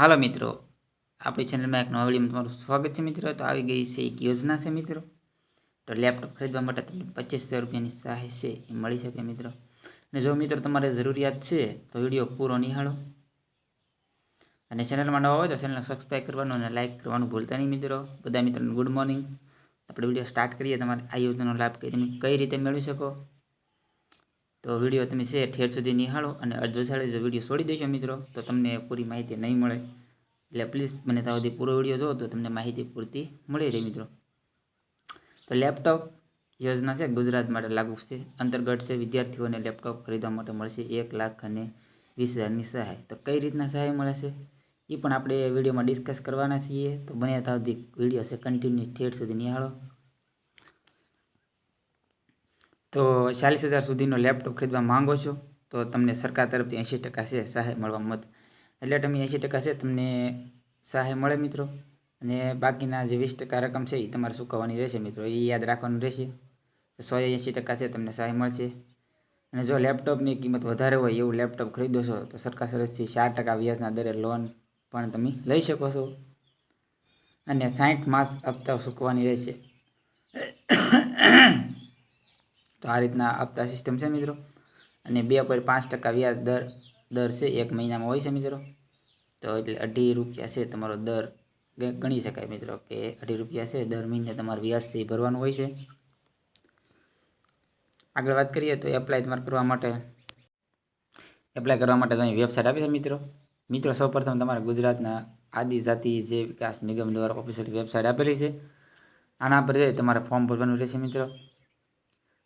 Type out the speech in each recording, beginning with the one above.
હાલો મિત્રો, આપણી ચેનલમાં એક નોવેલીમાં તમારું સ્વાગત છે મિત્રો. તો આવી ગઈ છે એક યોજના છે મિત્રો. તો લેપટોપ ખરીદવા માટે તમને પચીસ હજાર રૂપિયાની સહાય છે એ મળી શકે મિત્રો. અને જો મિત્રો તમારે જરૂરિયાત છે, તો વીડિયો પૂરો નિહાળો. અને ચેનલમાં નવા હોય તો ચેનલને સબસ્ક્રાઈબ કરવાનું અને લાઇક કરવાનું ભૂલતા નહીં મિત્રો. બધા મિત્રોને ગુડ મોર્નિંગ આપણે વીડિયો સ્ટાર્ટ કરીએ, તમારે આ યોજનાનો લાભ કઈ તમે કઈ રીતે મેળવી શકો? તો વીડિયો તમે છે ઠેર સુધી નિહાળો અને અડધો સાડે જો વીડિયો છોડી દેશો મિત્રો, તો તમને પૂરી માહિતી નહીં મળે. એટલે પ્લીઝ મને ત્યાં સુધી પૂરો વીડિયો જોવો તો તમને માહિતી પૂરતી મળી રહે મિત્રો. તો લેપટોપ યોજના છે ગુજરાત માટે લાગુ છે. અંતર્ગત છે વિદ્યાર્થીઓને લેપટોપ ખરીદવા માટે મળશે એક લાખ અને વીસ હજારની સહાય. તો કઈ રીતના સહાય મળે છે? એ પણ આપણે વિડીયોમાં ડિસ્કસ કરવાના છીએ. તો બને ત્યાં સુધી વીડિયો છે કન્ટિન્યુ ઠેઠ સુધી નિહાળો. તો ચાલીસ હજાર સુધીનો લેપટોપ ખરીદવા માંગો છો, તો તમને સરકાર તરફથી એંશી ટકા છે સહાય મળવા મત એટલે તમે એંશી ટકા છે તમને સહાય મળે મિત્રો. અને બાકીના જે વીસ ટકા રકમ છે એ તમારે ચૂકવવાની રહેશે મિત્રો, એ યાદ રાખવાનું રહેશે. સો એંશી ટકા છે તમને સહાય મળશે. અને જો લેપટોપની કિંમત વધારે હોય એવું લેપટોપ ખરીદો છો, તો સરકાર તરફથી ચાર ટકા વ્યાજના દરે લોન પણ તમે લઈ શકો છો. અને સાઠ માસ હપ્તા ચૂકવવાની રહેશે. તો આ રીતના હપ્તા સિસ્ટમ છે મિત્રો. અને બે પોઈન્ટ પાંચ ટકા વ્યાજ દર દર છે એક મહિનામાં હોય છે મિત્રો. તો એટલે અઢી રૂપિયા છે તમારો દર. ગણી શકાય મિત્રો કે અઢી રૂપિયા છે, દર મહિને તમારે વ્યાજથી ભરવાનું હોય છે. આગળ વાત કરીએ તો એપ્લાય તમારે કરવા માટે. એપ્લાય કરવા માટે તમે વેબસાઇટ આપી છે મિત્રો. મિત્રો, સૌપ્રથમ તમારે ગુજરાતના આદિજાતિ જે વિકાસ નિગમ દ્વારા ઓફિશિયલ વેબસાઇટ આપેલી છે. આના પર જઈ તમારે ફોર્મ ભરવાનું રહેશે મિત્રો.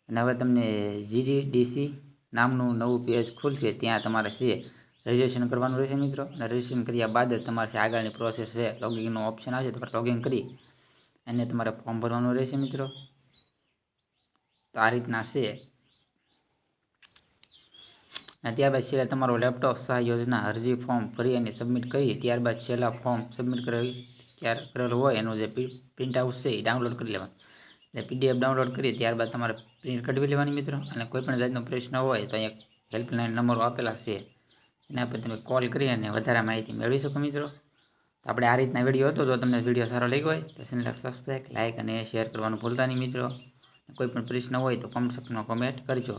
અને હવે તમને જીડીડીસી નામનું નવું પેજ ખુલશે, ત્યાં તમારે છે રજિસ્ટ્રેશન કરવાનું રહેશે મિત્રો. અને રજિસ્ટ્રેશન કર્યા બાદ તમારે છે આગળની પ્રોસેસ છે લોગિનનો ઓપ્શન આવશે, તમારે લોગિન કરી અને તમારે ફોર્મ ભરવાનું રહેશે મિત્રો. તો આ રીતના છે. અને ત્યારબાદ છેલ્લે તમારો લેપટોપ સહાય યોજના અરજી ફોર્મ ભરી અને સબમિટ કરી, ત્યારબાદ છેલ્લા ફોર્મ સબમિટ કરેલ ત્યાર કરેલું હોય એનું જે પ્રિન્ટ આઉટ છે એ ડાઉનલોડ કરી લેવાનું. એટલે પીડીએફ ડાઉનલોડ કરી ત્યારબાદ તમારે પ્રિન્ટ કઢવી લેવાની મિત્રો. અને કોઈ પણ જાતનો પ્રશ્ન હોય તો અહીંયા હેલ્પલાઇન નંબરો આપેલા છે. એના પર તમે કોલ કરી અને વધારે માહિતી મેળવી શકો મિત્રો. તો આપણે આ રીતના વીડિયો હતો. જો તમને વીડિયો સારો લાગ્યો હોય તો ચેનલ સબસ્ક્રાઈબ લાઇક અને શેર કરવાનું ભૂલતા નહીં મિત્રો. કોઈ પણ પ્રશ્ન હોય તો કમેન્ટ સેક્શનમાં કોમેન્ટ કરજો.